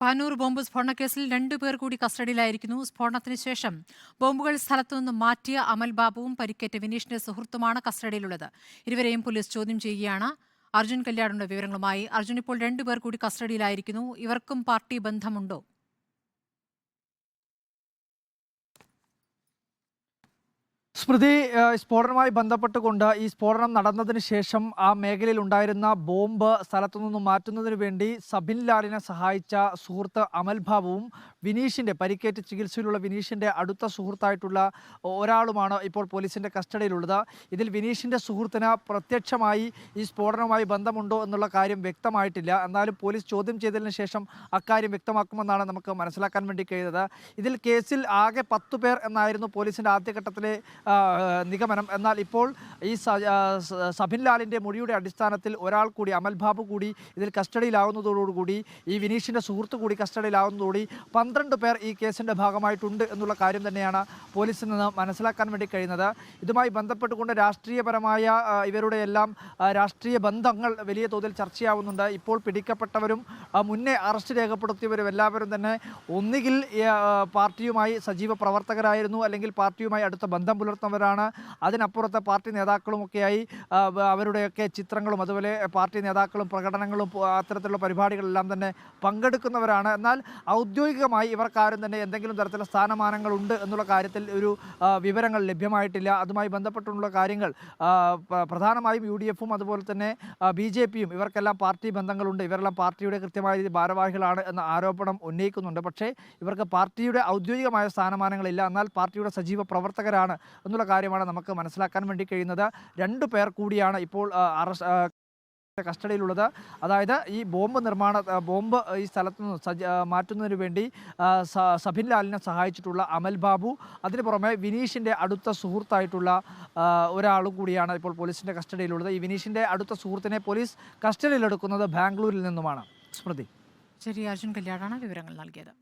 Panoor bomb സ്ഫോടനക്കേസിൽ രണ്ടുപേർ കൂടി കസ്റ്റഡിയിലായിരിക്കുന്നു. സ്ഫോടനത്തിന് ശേഷം ബോംബുകൾ സ്ഥലത്തുനിന്ന് മാറ്റിയ അമൽ ബാബുവും പരിക്കേറ്റ വിനീഷിന്റെ സുഹൃത്തുമാണ് കസ്റ്റഡിയിലുള്ളത്. ഇരുവരെയും പോലീസ് ചോദ്യം ചെയ്യുകയാണ്. അർജുൻ കല്യാണിന്റെ വിവരങ്ങളുമായി. അർജുൻ ഇപ്പോൾ രണ്ടുപേർ കൂടി കസ്റ്റഡിയിലായിരിക്കുന്നു. ഇവർക്കും പാർട്ടി ബന്ധമുണ്ടോ? സ്മൃതി സ്ഫോടനവുമായി ബന്ധപ്പെട്ടുകൊണ്ട് ഈ സ്ഫോടനം നടന്നതിന് ശേഷം ആ മേഖലയിൽ ഉണ്ടായിരുന്ന ബോംബ് സ്ഥലത്തു നിന്നും മാറ്റുന്നതിന് വേണ്ടി സബിൻ ലാലിനെ സഹായിച്ച സുഹൃത്ത് അമൽഭാവവും വിനീഷിന്റെ പരിക്കേറ്റ് ചികിത്സയിലുള്ള വിനീഷിന്റെ അടുത്ത സുഹൃത്തായിട്ടുള്ള ഒരാളുമാണ് ഇപ്പോൾ പോലീസിന്റെ കസ്റ്റഡിയിലുള്ളത്. ഇതിൽ വിനീഷിന്റെ സുഹൃത്തിന് പ്രത്യക്ഷമായി ഈ സ്ഫോടനവുമായി ബന്ധമുണ്ടോ എന്നുള്ള കാര്യം വ്യക്തമായിട്ടില്ല. എന്നാലും പോലീസ് ചോദ്യം ചെയ്തതിന് ശേഷം അക്കാര്യം വ്യക്തമാക്കുമെന്നാണ് നമുക്ക് മനസ്സിലാക്കാൻ വേണ്ടി കഴിയുന്നത്. ഇതിൽ കേസിൽ ആകെ പത്തു പേർ എന്നായിരുന്നു പോലീസിന്റെ ആദ്യഘട്ടത്തിലെ നിഗമനം. എന്നാൽ ഇപ്പോൾ ഈ സ- സബിൻ ലാലിന്റെ മൊഴിയുടെ അടിസ്ഥാനത്തിൽ ഒരാൾ കൂടി അമൽ ബാബു കൂടി ഇതിൽ കസ്റ്റഡിയിലാവുന്നതോടുകൂടി ഈ വിനീഷിന്റെ സുഹൃത്ത് കൂടി കസ്റ്റഡിയിലാവുന്നതോടി പന്ത്രണ്ട് പേർ ഈ കേസിന്റെ ഭാഗമായിട്ടുണ്ട് എന്നുള്ള കാര്യം തന്നെയാണ് പോലീസിൽ നിന്ന് മനസ്സിലാക്കാൻ വേണ്ടി കഴിയുന്നത്. ഇതുമായി ബന്ധപ്പെട്ടുകൊണ്ട് രാഷ്ട്രീയപരമായ ഇവരുടെ എല്ലാം രാഷ്ട്രീയ ബന്ധങ്ങൾ വലിയ തോതിൽ ചർച്ചയാവുന്നുണ്ട്. ഇപ്പോൾ പിടിക്കപ്പെട്ടവരും മുന്നേ അറസ്റ്റ് രേഖപ്പെടുത്തിയവരും എല്ലാവരും തന്നെ ഒന്നുകിൽ പാർട്ടിയുമായി സജീവ പ്രവർത്തകരായിരുന്നു അല്ലെങ്കിൽ പാർട്ടിയുമായി അടുത്ത ബന്ധം പുലർത്തുന്നവരാണ് അതിനപ്പുറത്തെ പാർട്ടി നേതാക്കളുമൊക്കെയായി അവരുടെയൊക്കെ ചിത്രങ്ങളും അതുപോലെ പാർട്ടി നേതാക്കളും പ്രകടനങ്ങളും അത്തരത്തിലുള്ള പരിപാടികളെല്ലാം തന്നെ പങ്കെടുക്കുന്നവരാണ്. എന്നാൽ ഔദ്യോഗികമായി ഇവർക്കാരും തന്നെ എന്തെങ്കിലും തരത്തിലുള്ള സ്ഥാനമാനങ്ങളുണ്ട് എന്നുള്ള കാര്യത്തിൽ ഒരു വിവരങ്ങൾ ലഭ്യമായിട്ടില്ല. അതുമായി ബന്ധപ്പെട്ടുള്ള കാര്യങ്ങൾ പ്രധാനമായും യു ഡി എഫും അതുപോലെ തന്നെ ബി ജെ പിയും ഇവർക്കെല്ലാം പാർട്ടി ബന്ധങ്ങളുണ്ട്. ഇവരെല്ലാം പാർട്ടിയുടെ കൃത്യമായ ഭാരവാഹികളാണ് എന്ന ആരോപണം ഉന്നയിക്കുന്നുണ്ട്. പക്ഷേ ഇവർക്ക് പാർട്ടിയുടെ ഔദ്യോഗികമായ സ്ഥാനമാനങ്ങളില്ല. എന്നാൽ പാർട്ടിയുടെ സജീവ പ്രവർത്തകരാണ് എന്നുള്ള കാര്യമാണ് നമുക്ക് മനസ്സിലാക്കാൻ വേണ്ടി കഴിയുന്നത്. രണ്ടു പേർ കൂടിയാണ് ഇപ്പോൾ അറസ്റ്റ് കസ്റ്റഡിയിലുള്ളത്. അതായത് ഈ ബോംബ് നിർമ്മാണ ബോംബ് ഈ സ്ഥലത്ത് നിന്ന് സജ മാറ്റുന്നതിന് വേണ്ടി സബിൻ ലാലിനെ സഹായിച്ചിട്ടുള്ള അമൽ ബാബു അതിന് പുറമെ വിനീഷിന്റെ അടുത്ത സുഹൃത്തായിട്ടുള്ള ഒരാളും കൂടിയാണ് ഇപ്പോൾ പോലീസിന്റെ കസ്റ്റഡിയിലുള്ളത്. ഈ വിനീഷിന്റെ അടുത്ത സുഹൃത്തിനെ പോലീസ് കസ്റ്റഡിയിലെടുക്കുന്നത് ബാംഗ്ലൂരിൽ നിന്നുമാണ്. സ്മൃതി. ശരി അർജുൻ കല്യാണാണ് വിവരങ്ങൾ നൽകിയത്.